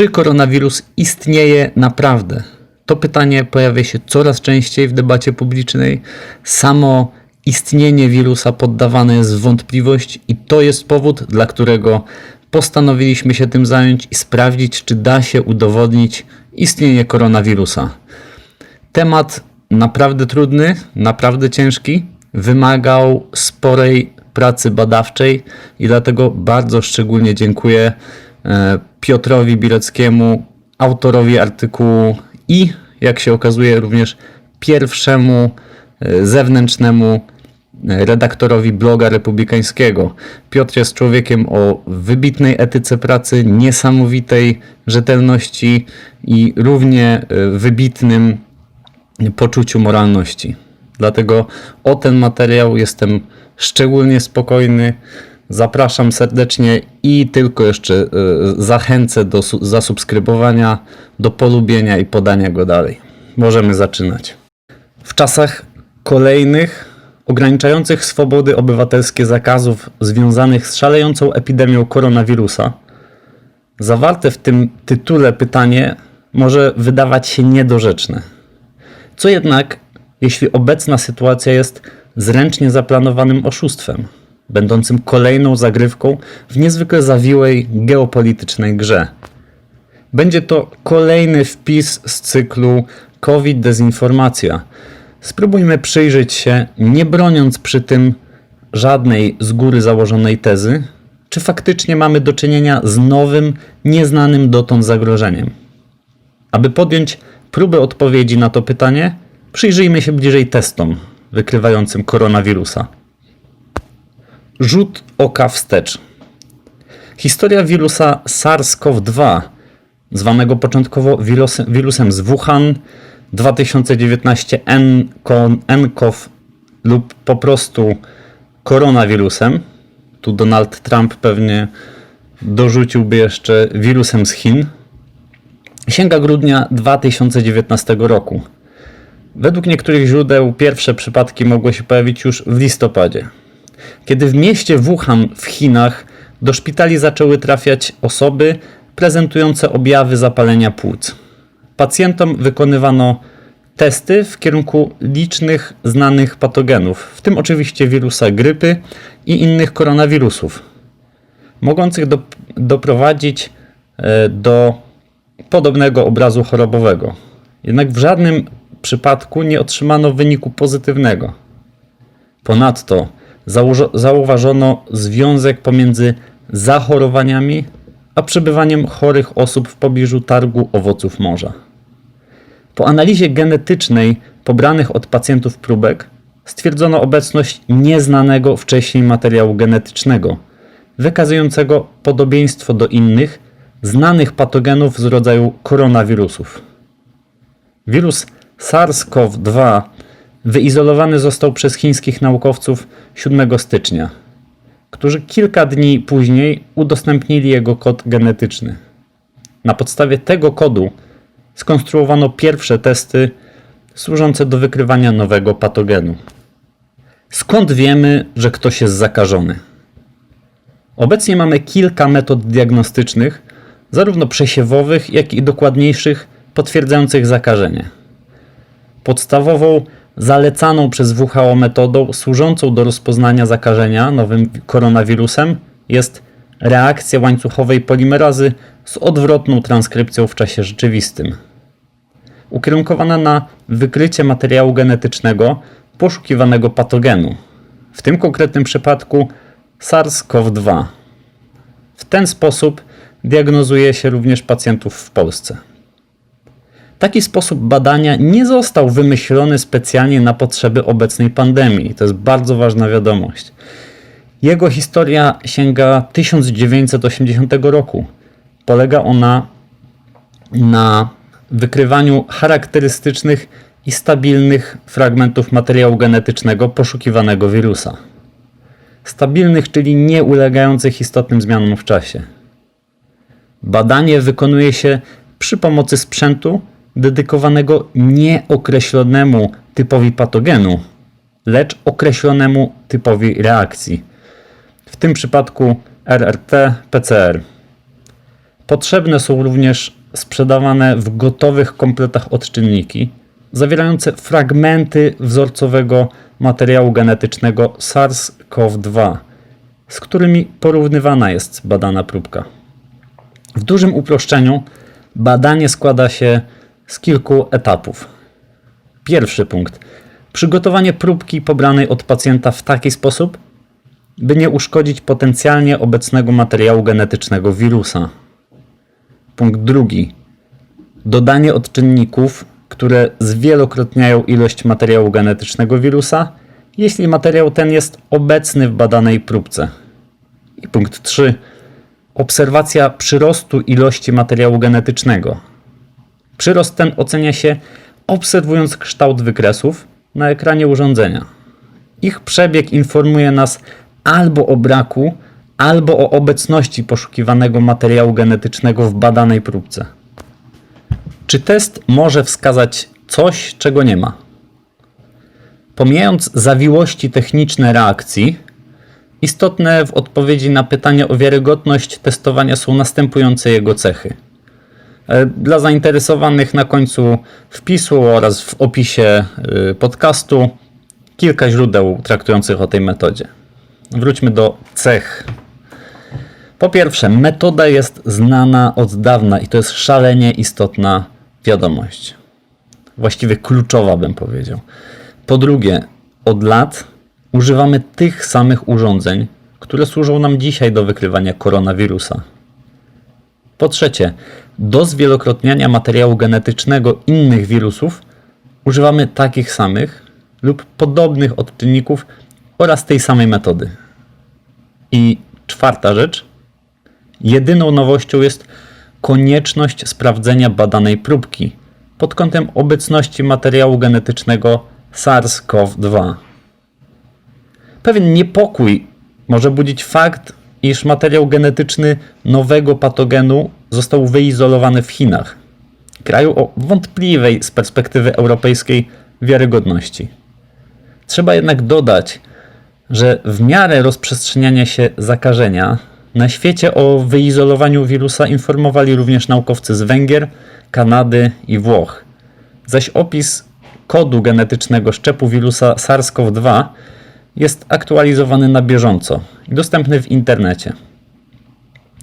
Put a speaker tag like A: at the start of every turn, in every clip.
A: Czy koronawirus istnieje naprawdę? To pytanie pojawia się coraz częściej w debacie publicznej. Samo istnienie wirusa poddawane jest w wątpliwość, i to jest powód, dla którego postanowiliśmy się tym zająć i sprawdzić, czy da się udowodnić istnienie koronawirusa. Temat naprawdę trudny, naprawdę ciężki, wymagał sporej pracy badawczej i dlatego bardzo szczególnie dziękuję Piotrowi Bileckiemu, autorowi artykułu i, jak się okazuje, również pierwszemu e, zewnętrznemu e, redaktorowi bloga republikańskiego. Piotr jest człowiekiem o wybitnej etyce pracy, niesamowitej rzetelności i równie e, wybitnym poczuciu moralności. Dlatego o ten materiał jestem szczególnie spokojny. Zapraszam serdecznie i tylko jeszcze y, zachęcę do su- zasubskrybowania, do polubienia i podania go dalej. Możemy zaczynać. W czasach kolejnych ograniczających swobody obywatelskie zakazów związanych z szalejącą epidemią koronawirusa, zawarte w tym tytule pytanie może wydawać się niedorzeczne. Co jednak, jeśli obecna sytuacja jest zręcznie zaplanowanym oszustwem, będącym kolejną zagrywką w niezwykle zawiłej geopolitycznej grze? Będzie to kolejny wpis z cyklu COVID dezinformacja. Spróbujmy przyjrzeć się, nie broniąc przy tym żadnej z góry założonej tezy, czy faktycznie mamy do czynienia z nowym, nieznanym dotąd zagrożeniem. Aby podjąć próbę odpowiedzi na to pytanie, przyjrzyjmy się bliżej testom wykrywającym koronawirusa. Rzut oka wstecz. Historia wirusa SARS-CoV-2, zwanego początkowo wirusem, wirusem z Wuhan 2019 nCoV lub po prostu koronawirusem, tu Donald Trump pewnie dorzuciłby jeszcze wirusem z Chin, sięga grudnia 2019 roku. Według niektórych źródeł pierwsze przypadki mogły się pojawić już w listopadzie, kiedy w mieście Wuhan w Chinach do szpitali zaczęły trafiać osoby prezentujące objawy zapalenia płuc. Pacjentom wykonywano testy w kierunku licznych znanych patogenów, w tym oczywiście wirusa grypy i innych koronawirusów, mogących do, doprowadzić e, do podobnego obrazu chorobowego. Jednak w żadnym przypadku nie otrzymano wyniku pozytywnego. Ponadto zauważono związek pomiędzy zachorowaniami a przebywaniem chorych osób w pobliżu targu owoców morza. Po analizie genetycznej pobranych od pacjentów próbek stwierdzono obecność nieznanego wcześniej materiału genetycznego, wykazującego podobieństwo do innych, znanych patogenów z rodzaju koronawirusów. Wirus SARS-CoV-2 wyizolowany został przez chińskich naukowców 7 stycznia, którzy kilka dni później udostępnili jego kod genetyczny. Na podstawie tego kodu skonstruowano pierwsze testy służące do wykrywania nowego patogenu. Skąd wiemy, że ktoś jest zakażony? Obecnie mamy kilka metod diagnostycznych, zarówno przesiewowych, jak i dokładniejszych, potwierdzających zakażenie. Podstawową, zalecaną przez WHO metodą służącą do rozpoznania zakażenia nowym koronawirusem jest reakcja łańcuchowej polimerazy z odwrotną transkrypcją w czasie rzeczywistym. Ukierunkowana na wykrycie materiału genetycznego poszukiwanego patogenu, w tym konkretnym przypadku SARS-CoV-2. W ten sposób diagnozuje się również pacjentów w Polsce. Taki sposób badania nie został wymyślony specjalnie na potrzeby obecnej pandemii. To jest bardzo ważna wiadomość. Jego historia sięga 1980 roku. Polega ona na wykrywaniu charakterystycznych i stabilnych fragmentów materiału genetycznego poszukiwanego wirusa. Stabilnych, czyli nie ulegających istotnym zmianom w czasie. Badanie wykonuje się przy pomocy sprzętu dedykowanego nieokreślonemu typowi patogenu, lecz określonemu typowi reakcji, w tym przypadku RRT-PCR. Potrzebne są również sprzedawane w gotowych kompletach odczynniki, zawierające fragmenty wzorcowego materiału genetycznego SARS-CoV-2, z którymi porównywana jest badana próbka. W dużym uproszczeniu badanie składa się z kilku etapów. Pierwszy punkt. Przygotowanie próbki pobranej od pacjenta w taki sposób, by nie uszkodzić potencjalnie obecnego materiału genetycznego wirusa. Punkt drugi. Dodanie odczynników, które zwielokrotniają ilość materiału genetycznego wirusa, jeśli materiał ten jest obecny w badanej próbce. I punkt 3. Obserwacja przyrostu ilości materiału genetycznego. Przyrost ten ocenia się obserwując kształt wykresów na ekranie urządzenia. Ich przebieg informuje nas albo o braku, albo o obecności poszukiwanego materiału genetycznego w badanej próbce. Czy test może wskazać coś, czego nie ma? Pomijając zawiłości techniczne reakcji, istotne w odpowiedzi na pytanie o wiarygodność testowania są następujące jego cechy. E, Dla zainteresowanych na końcu wpisu oraz w opisie y, podcastu kilka źródeł traktujących o tej metodzie. Wróćmy do cech. Po pierwsze, metoda jest znana od dawna i to jest szalenie istotna wiadomość. Właściwie kluczowa, bym powiedział. Po drugie, od lat używamy tych samych urządzeń, które służą nam dzisiaj do wykrywania koronawirusa. Po trzecie, do zwielokrotniania materiału genetycznego innych wirusów używamy takich samych lub podobnych odczynników oraz tej samej metody. I czwarta rzecz. Jedyną nowością jest konieczność sprawdzenia badanej próbki pod kątem obecności materiału genetycznego SARS-CoV-2. Pewien niepokój może budzić fakt, iż materiał genetyczny nowego patogenu został wyizolowany w Chinach, kraju o wątpliwej z perspektywy europejskiej wiarygodności. Trzeba jednak dodać, że w miarę rozprzestrzeniania się zakażenia na świecie o wyizolowaniu wirusa informowali również naukowcy z Węgier, Kanady i Włoch. Zaś opis kodu genetycznego szczepu wirusa SARS-CoV-2 jest aktualizowany na bieżąco i dostępny w internecie.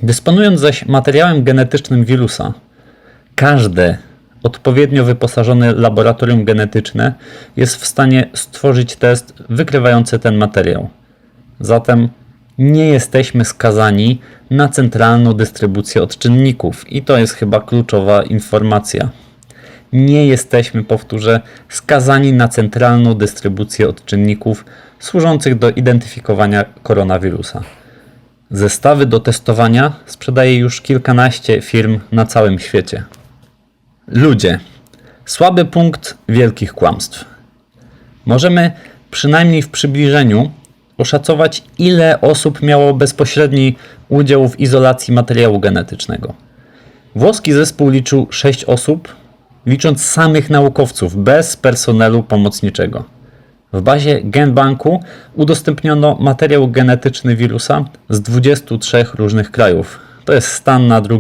A: Dysponując zaś materiałem genetycznym wirusa, każde odpowiednio wyposażone laboratorium genetyczne jest w stanie stworzyć test wykrywający ten materiał. Zatem nie jesteśmy skazani na centralną dystrybucję odczynników i to jest chyba kluczowa informacja. Nie jesteśmy, powtórzę, skazani na centralną dystrybucję odczynników służących do identyfikowania koronawirusa. Zestawy do testowania sprzedaje już kilkanaście firm na całym świecie. Ludzie. Słaby punkt wielkich kłamstw. Możemy przynajmniej w przybliżeniu oszacować, ile osób miało bezpośredni udział w izolacji materiału genetycznego. Włoski zespół liczył 6 osób, licząc samych naukowców, bez personelu pomocniczego. W bazie GenBanku udostępniono materiał genetyczny wirusa z 23 różnych krajów. To jest stan na 2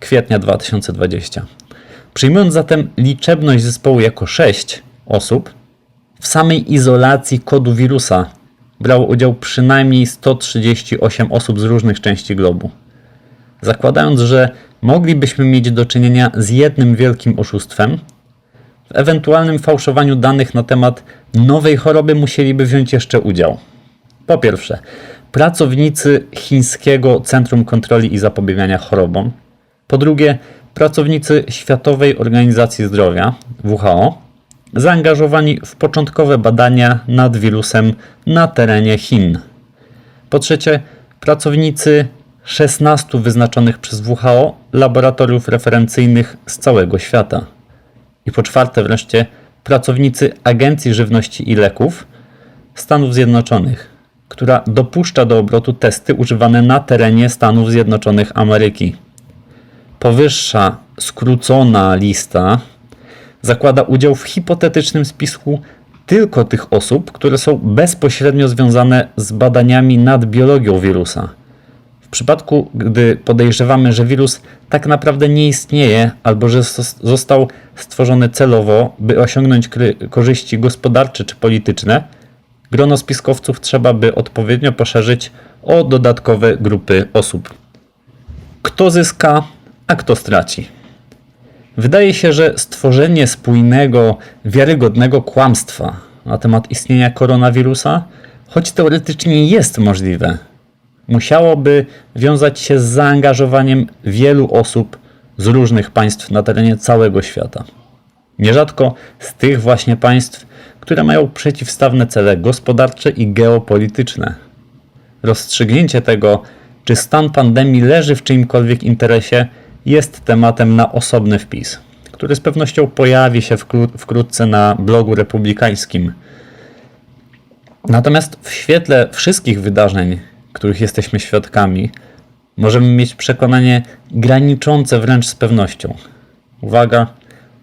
A: kwietnia 2020. Przyjmując zatem liczebność zespołu jako 6 osób, w samej izolacji kodu wirusa brało udział przynajmniej 138 osób z różnych części globu. Zakładając, że moglibyśmy mieć do czynienia z jednym wielkim oszustwem, w ewentualnym fałszowaniu danych na temat nowej choroby musieliby wziąć jeszcze udział. Po pierwsze, pracownicy Chińskiego Centrum Kontroli i Zapobiegania Chorobom. Po drugie, pracownicy Światowej Organizacji Zdrowia WHO, zaangażowani w początkowe badania nad wirusem na terenie Chin. Po trzecie, pracownicy 16 wyznaczonych przez WHO laboratoriów referencyjnych z całego świata. I po czwarte wreszcie, pracownicy Agencji Żywności i Leków Stanów Zjednoczonych, która dopuszcza do obrotu testy używane na terenie Stanów Zjednoczonych Ameryki. Powyższa skrócona lista zakłada udział w hipotetycznym spisku tylko tych osób, które są bezpośrednio związane z badaniami nad biologią wirusa. Przypadku, gdy podejrzewamy, że wirus tak naprawdę nie istnieje albo że zos- został stworzony celowo, by osiągnąć korzyści gospodarcze czy polityczne, grono spiskowców trzeba by odpowiednio poszerzyć o dodatkowe grupy osób. Kto zyska, a kto straci? Wydaje się, że stworzenie spójnego, wiarygodnego kłamstwa na temat istnienia koronawirusa, choć teoretycznie jest możliwe, musiałoby wiązać się z zaangażowaniem wielu osób z różnych państw na terenie całego świata. Nierzadko z tych właśnie państw, które mają przeciwstawne cele gospodarcze i geopolityczne. Rozstrzygnięcie tego, czy stan pandemii leży w czyimkolwiek interesie, jest tematem na osobny wpis, który z pewnością pojawi się wkró- wkrótce na blogu republikańskim. Natomiast w świetle wszystkich wydarzeń, których jesteśmy świadkami, możemy mieć przekonanie graniczące wręcz z pewnością. Uwaga,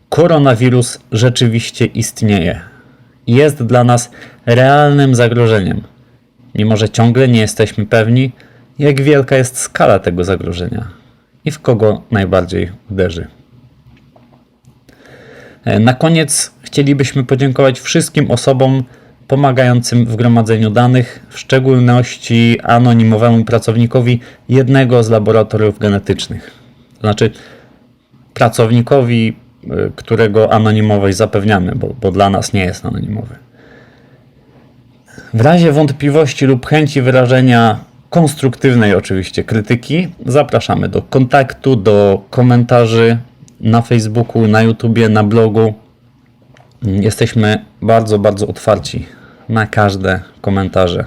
A: koronawirus rzeczywiście istnieje. Jest dla nas realnym zagrożeniem, mimo że ciągle nie jesteśmy pewni, jak wielka jest skala tego zagrożenia i w kogo najbardziej uderzy. E, Na koniec chcielibyśmy podziękować wszystkim osobom pomagającym w gromadzeniu danych, w szczególności anonimowemu pracownikowi jednego z laboratoriów genetycznych. To znaczy pracownikowi, y, którego anonimowość zapewniamy, bo, bo dla nas nie jest anonimowy. W razie wątpliwości lub chęci wyrażenia konstruktywnej oczywiście krytyki, zapraszamy do kontaktu, do komentarzy na Facebooku, na YouTubie, na blogu. Jesteśmy bardzo, bardzo otwarci na każde komentarze.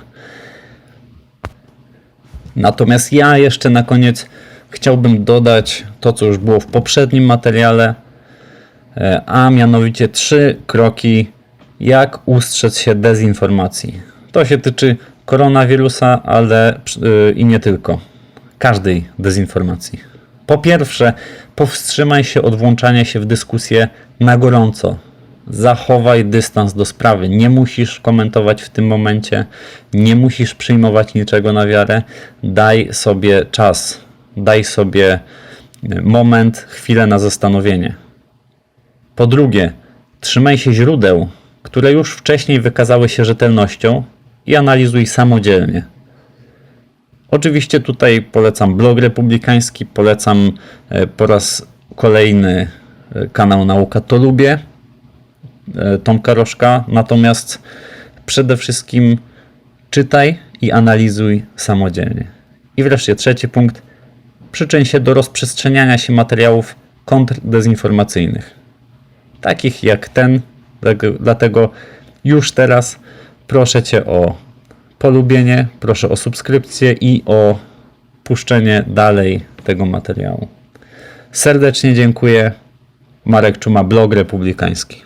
A: Natomiast ja jeszcze na koniec chciałbym dodać to, co już było w poprzednim materiale, e, a mianowicie trzy kroki, jak ustrzec się dezinformacji. To się tyczy koronawirusa, ale y, i nie tylko. Każdej dezinformacji. Po pierwsze, powstrzymaj się od włączania się w dyskusję na gorąco. Zachowaj dystans do sprawy. Nie musisz komentować w tym momencie, nie musisz przyjmować niczego na wiarę. Daj sobie czas, daj sobie y, moment, chwilę na zastanowienie. Po drugie, trzymaj się źródeł, które już wcześniej wykazały się rzetelnością i analizuj samodzielnie. Oczywiście tutaj polecam blog republikański, polecam e, po raz kolejny e, kanał Nauka to lubię e, Tomka Rożka, natomiast przede wszystkim czytaj i analizuj samodzielnie. I wreszcie trzeci punkt. Przyczyn się do rozprzestrzeniania się materiałów kontrdezinformacyjnych takich jak ten. Dlatego już teraz proszę Cię o polubienie, proszę o subskrypcję i o puszczenie dalej tego materiału. Serdecznie dziękuję. Marek Czuma, blog republikański.